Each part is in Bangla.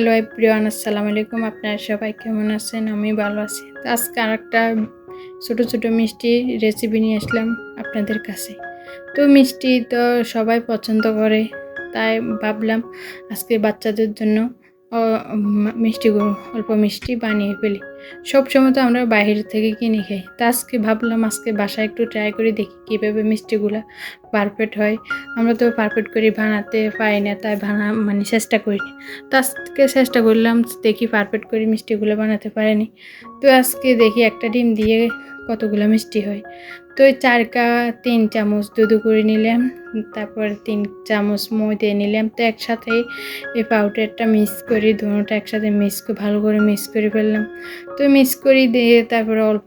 হ্যালো এভরিওয়ান আসসালামু আলাইকুম আপনারা সবাই কেমন আছেন? আমি ভালো আছি। তো আজকে আর একটা ছোটো ছোটো মিষ্টি রেসিপি নিয়ে আসলাম আপনাদের কাছে। তো মিষ্টি তো সবাই পছন্দ করে, তাই ভাবলাম আজকে বাচ্চাদের জন্য মিষ্টিগুলো অল্প মিষ্টি বানিয়ে ফেলি। সব সময় তো আমরা বাইরে থেকে কিনে খাই। তা আজকে ভাবলাম আজকে বাসায় একটু ট্রাই করে দেখি কীভাবে মিষ্টিগুলো পারফেক্ট হয়। আমরা তো পারফেক্ট করে বানাতে পারি না, তাই বানা মানে চেষ্টা করি তো আজকে চেষ্টা করলাম দেখি পারফেক্ট করে মিষ্টিগুলো বানাতে পারেনি। তো আজকে দেখি একটা ডিম দিয়ে কতগুলো মিষ্টি হয়। তো ওই চারকা, তিন চামচ দুধ করে নিলাম, তারপর তিন চামচ ময়দা নিলাম। তো একসাথে এই পাউডারটা মিক্স করে, দুটোটা একসাথে মিক্স করে, ভালো করে মিক্স করে ফেললাম। তো মিক্স করে দিয়ে তারপরে অল্প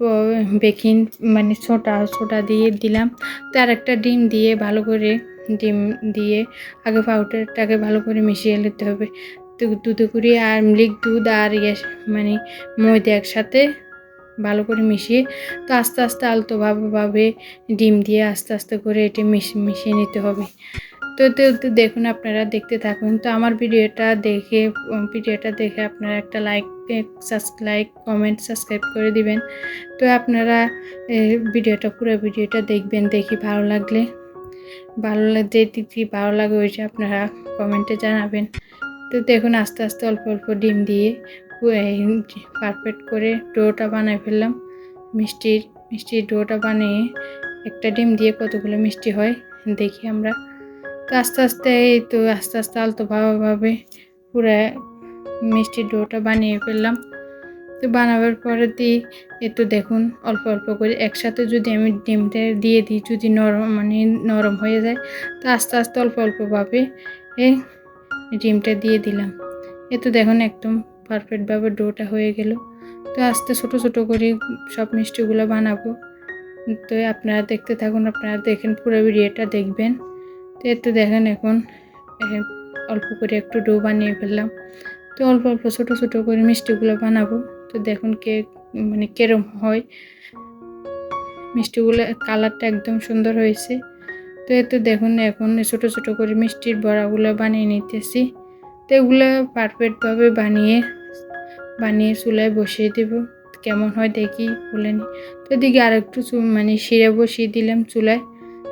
বেকিং মানে ছোটা ছোটা দিয়ে দিলাম। তো আর একটা ডিম দিয়ে ভালো করে ডিম দিয়ে আগে পাউডারটাকে ভালো করে মিশিয়ে নিতে হবে। দুধে করে আর মিল্ক দুধ আর ইয়ে মানে ময়দা একসাথে ভালো করে মিশিয়ে তো আস্তে আস্তে আলতোভাবে ভাবে ডিম দিয়ে আস্তে আস্তে করে এটি মিশ- মিশিয়ে নিতে হবে। তো তো দেখুন আপনারা দেখতে থাকুন। তো আমার ভিডিওটা দেখে ভিডিওটা দেখে আপনারা একটা লাইক লাইক কমেন্ট সাবস্ক্রাইব করে দিবেন। তো আপনারা ভিডিওটা, পুরো ভিডিওটা দেখবেন, দেখি ভালো লাগলে। ভালো যে দিকটি ভালো লাগে ওইটা আপনারা কমেন্টে জানাবেন। তো দেখুন, আস্তে আস্তে অল্প অল্প ডিম দিয়ে পারফেক্ট করে ডোটা বানাই ফেললাম। মিষ্টির মিষ্টির ডোটা বানিয়ে একটা ডিম দিয়ে কতগুলো মিষ্টি হয় দেখি আমরা। তো আস্তে আস্তে এই তো আস্তে আস্তে আলতো ভাবে পুরো মিষ্টির ডোটা বানিয়ে ফেললাম। তো বানাবার পরে দিই একটু দেখুন, অল্প অল্প করে একসাথে যদি আমি ডিমটা দিয়ে দিই, যদি নরম মানে নরম হয়ে যায়, তো আস্তে আস্তে অল্প অল্পভাবে এই ডিমটা দিয়ে দিলাম। এ তো দেখুন একদম পারফেক্টভাবে ডোটা হয়ে গেল। তো আস্তে ছোটো ছোটো করে সব মিষ্টিগুলো বানাবো। তো আপনারা দেখতে থাকুন, আপনারা দেখেন পুরো ভিডিওটা দেখবেন। তো এতে দেখেন এখন অল্প করে একটু ডো বানিয়ে ফেললাম। তো অল্প অল্প ছোটো ছোটো করে মিষ্টিগুলো বানাবো। তো দেখুন কে মানে কেরম হয়। মিষ্টিগুলো, কালারটা একদম সুন্দর হয়েছে। তো এতে দেখুন, এখন ছোটো ছোটো করে মিষ্টির বড়াগুলো বানিয়ে নিতেছি। তো এগুলো পারফেক্টভাবে বানিয়ে বানিয়ে চুলায় বসিয়ে দেব। কেমন হয় দেখি, বলে নি। তো এদিকে আর একটু মানে শিরে বসিয়ে দিলাম চুলায়।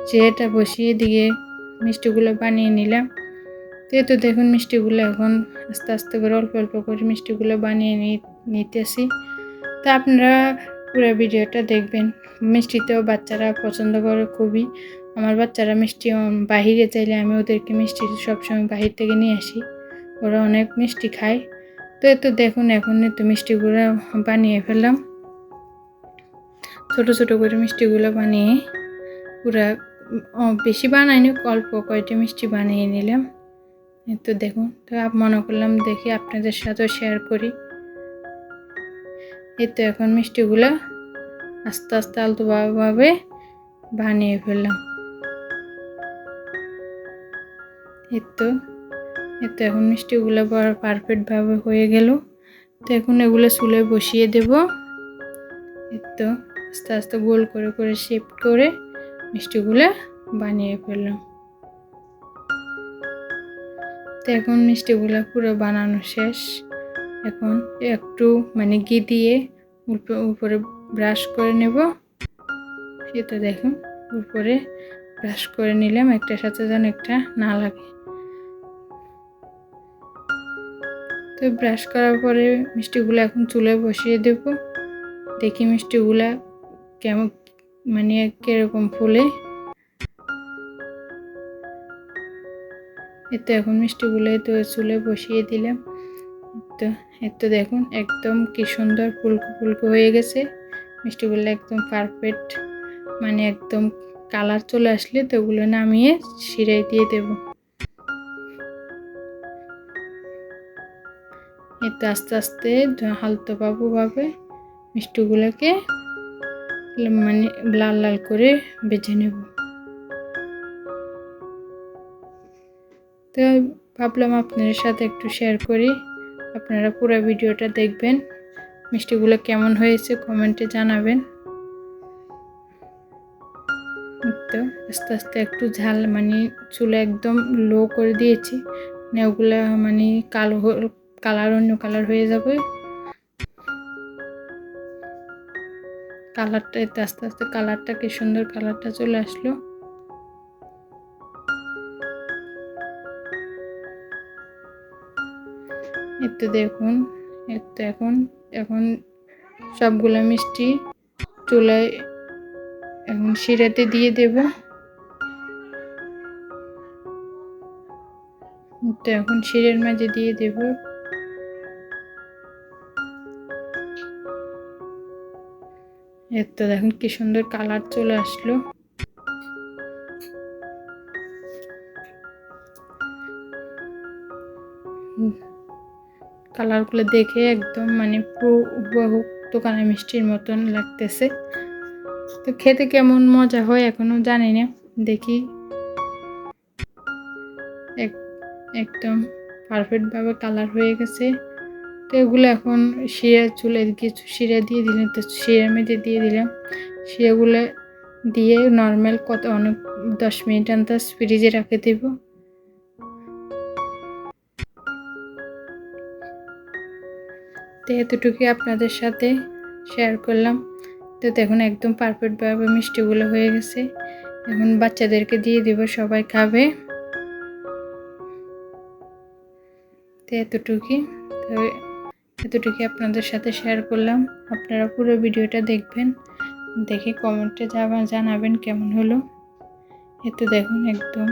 চিড়েটা বসিয়ে দিয়ে মিষ্টিগুলো বানিয়ে নিলাম। তো এই তো দেখুন মিষ্টিগুলো এখন আস্তে আস্তে করে অল্প অল্প করে মিষ্টিগুলো বানিয়ে নি- নিতেছি। তো আপনারা পুরো ভিডিওটা দেখবেন। মিষ্টিতেও বাচ্চারা পছন্দ করে খুবই। আমার বাচ্চারা মিষ্টি বাহিরে চাইলে আমি ওদেরকে মিষ্টি সবসময় বাহির থেকে নিয়ে আসি। ওরা অনেক মিষ্টি খায়। তো এই তো দেখুন, এখন তো মিষ্টিগুলো বানিয়ে ফেললাম। ছোট ছোট করে মিষ্টিগুলো বানিয়ে পুরা বেশি বানাইনি, অল্প কয়টি মিষ্টি বানিয়ে নিলাম। তো দেখুন, তো মনে করলাম দেখি আপনাদের সাথেও শেয়ার করি। এই তো এখন মিষ্টিগুলো আস্তে আস্তে আলতোভাবে বানিয়ে ফেললাম। এই তো এই তো এখন মিষ্টিগুলো পারফেক্টভাবে হয়ে গেল। তো এখন এগুলো চুলে বসিয়ে দেব। এই তো, আস্তে আস্তে গোল করে করে শেপ করে মিষ্টিগুলো বানিয়ে ফেললাম। তো এখন মিষ্টিগুলো পুরো বানানো শেষ। এখন একটু মানে ঘি দিয়ে উপ- উপরে ব্রাশ করে নেব। তো দেখুন উপরে ব্রাশ করে নিলাম, একটার সাথে যেন একটা না লাগে। তো ব্রাশ করার পরে মিষ্টিগুলো এখন চুলে বসিয়ে দেব। দেখি মিষ্টিগুলা কেমন মানে কীরকম ফুলে। এতে এখন মিষ্টিগুলো তো চুলে বসিয়ে দিলাম। তো এর তো দেখুন, একদম কি সুন্দর ফুলকো ফুলকো হয়ে গেছে। মিষ্টিগুলো একদম পারফেক্ট মানে একদম কালার চলে আসলে তো ওগুলো নামিয়ে সিরাই দিয়ে দেবো। এতে আস্তে আস্তে হালতো বাবু ভাবে মিষ্টিগুলোকে মানে লাল লাল করে বেজে নেব। তো ভাবলাম আপনাদের সাথে একটু শেয়ার করি। আপনারা পুরো ভিডিওটা দেখবেন। মিষ্টিগুলো কেমন হয়েছে কমেন্টে জানাবেন। তো আস্তে আস্তে একটু ঝাল মানে চুলে একদম লো করে দিয়েছি। মানে ওগুলা মানে কালো কালার অন্য কালার হয়ে যাবে। কালারটা আস্তে আস্তে কালারটা কি সুন্দর কালারটা চলে আসলো। এতে দেখুন এতে এখন এখন সবগুলো মিষ্টি চুলায় এখন শিরাতে দিয়ে দেব। তো এখন শিরের মাঝে দিয়ে দেব। এর তো দেখুন কি সুন্দর কালার চলে আসলো। কালারগুলো দেখে একদম মানে পুরো দোকানের মিষ্টির মতন লাগতেছে। তো খেতে কেমন মজা হয় এখনও জানি না, দেখি। একদম পারফেক্টভাবে কালার হয়ে গেছে। তো এগুলো এখন শিরা চুলে কিছু শিরা দিয়ে দিলাম, তো শিরা মধ্যে দিয়ে দিলাম। শিরাগুলো দিয়ে নর্মাল কত, অনেক দশ মিনিট আনতে ফ্রিজে রাখে দেব। তো এতটুকুই আপনাদের সাথে শেয়ার করলাম। তো দেখুন, একদম পারফেক্টভাবে মিষ্টিগুলো হয়ে গেছে। এখন বাচ্চাদেরকে দিয়ে দিব, সবাই খাবে। তো এতটুকুই। তো আপনাদের সাথে শেয়ার করলাম। আপনারা পুরো ভিডিওটা দেখবেন। দেখে কমেন্টে জানাবেন কেমন হলো। এ তো দেখুন, একদম